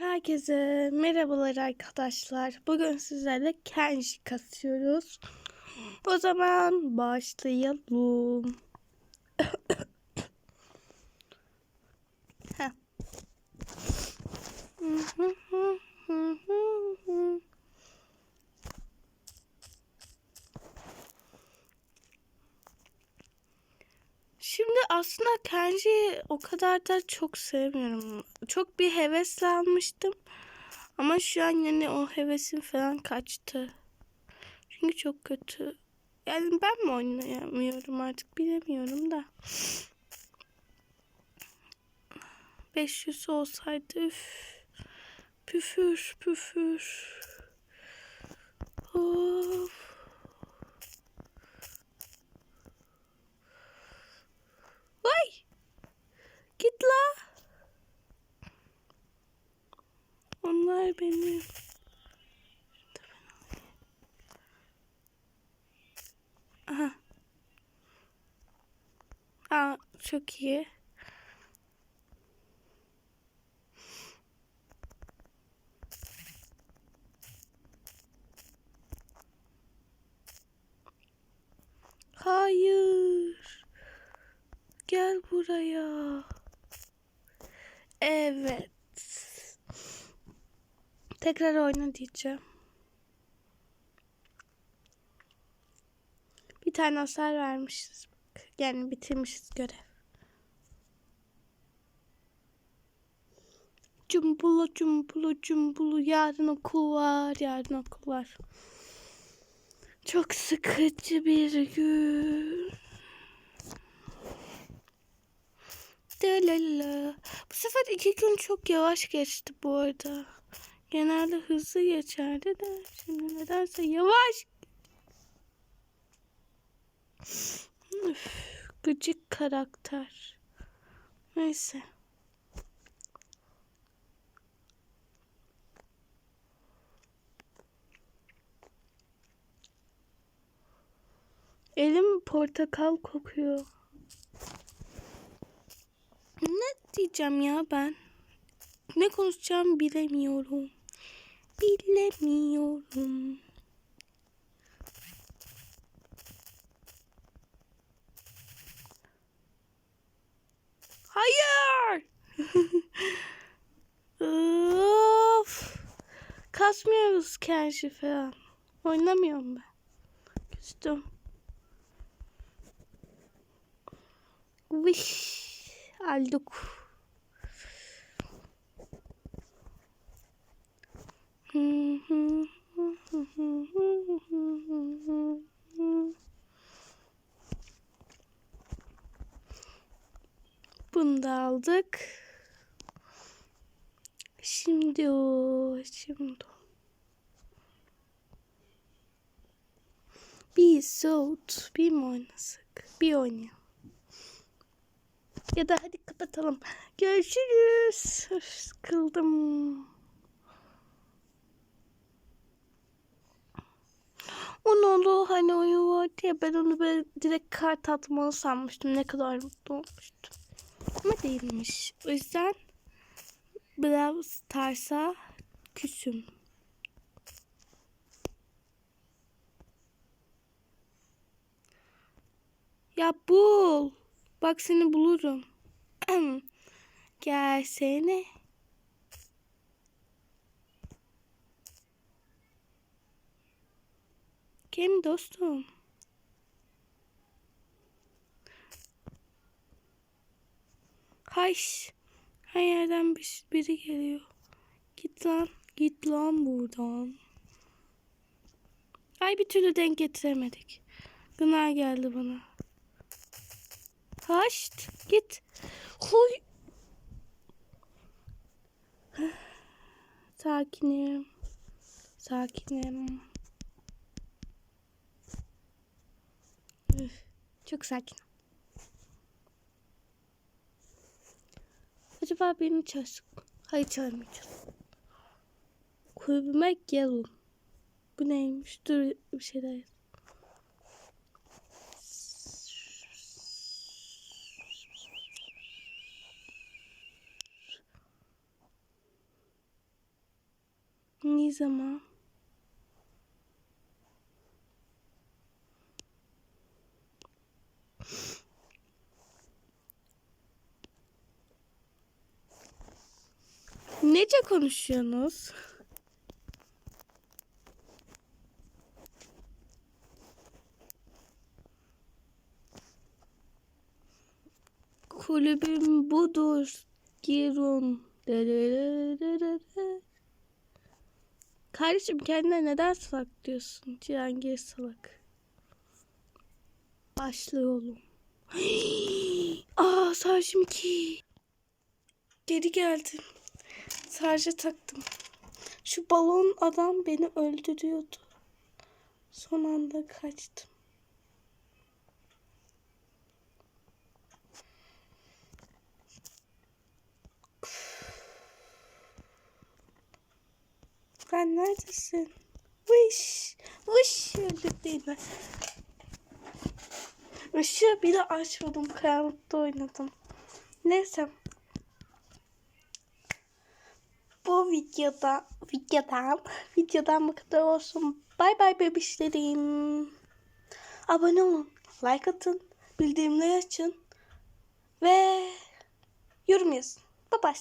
Herkese merhabalar arkadaşlar. Bugün sizlerle Kenji kasıyoruz. O zaman başlayalım. Şimdi aslında Kenji'yi o kadar da çok sevmiyorum. Çok bir hevesle almıştım. Ama şu an yani o hevesim falan kaçtı. Çünkü çok kötü. Yani ben mi oynayamıyorum artık bilemiyorum da. 500 olsaydı üf. Püfür püfür. Of. Vay. Git la. Onlar benim. Aha. Aa, çok iyi. Hayır. Gel buraya. Evet. Tekrar oyna diyeceğim. Bir tane hasar vermişiz. Yani bitirmişiz görev. Cumbulu cumbulu cumbulu yarın okul var yarın okul var. Çok sıkıcı bir gün. Delala. Bu sefer iki gün çok yavaş geçti bu arada. Genelde hızlı geçerdi de şimdi nedense yavaş. Üf, gıcık karakter. Neyse. Elim portakal kokuyor. Ne diyeceğim ya ben? Ne konuşacağım bilemiyorum. Bilemiyorum. Hayır. of. Kasmıyoruz Kenji falan. Oynamıyorum ben. Küstüm. Viş. Aldık. Bunu da aldık. Şimdi o, şimdi. Bir soğut, bir mi oynasak? Bir oynayalım. Ya da hadi kapatalım. Görüşürüz. Öf, sıkıldım. Onun olduğu hani oyun vardı ya ben onu böyle direkt kart atmalı sanmıştım. Ne kadar mutlu olmuştum. Ama değilmiş. O yüzden Brawl Stars'a küsüm. Ya bul. Bak seni bulurum. Gelsene. Kim dostum? Hayş. Her yerden bir, biri geliyor. Git lan. Git lan buradan. Ay bir türlü denk getiremedik. Gına geldi bana. Haşt. Git. Huy. Sakinim. Sakinim. Çok sakin. Acaba birini çağırsın. Hayır çağırmayacağız. Kulübüme gelin. Bu neymiş? Dur bir şeyler yaz. Ne zaman? Nece konuşuyorsunuz? Kulübüm budur. Girun. Kardeşim kendine neden salak diyorsun? Cihangir salak. Başlayalım. Aa sarjım ki. Geri geldim. Sarja taktım. Şu balon adam beni öldürüyordu. Son anda kaçtım. Sen neredesin? Vış, vış öldürdün beni. Işığı bile açmadım. Karanlıkta oynadım. Neyse. Bu videoda videodan videodan bu kadar olsun. Bay bay bebişlerim. Abone olun. Like atın. Bildirimleri açın. Ve yorum yazın. Bye bye.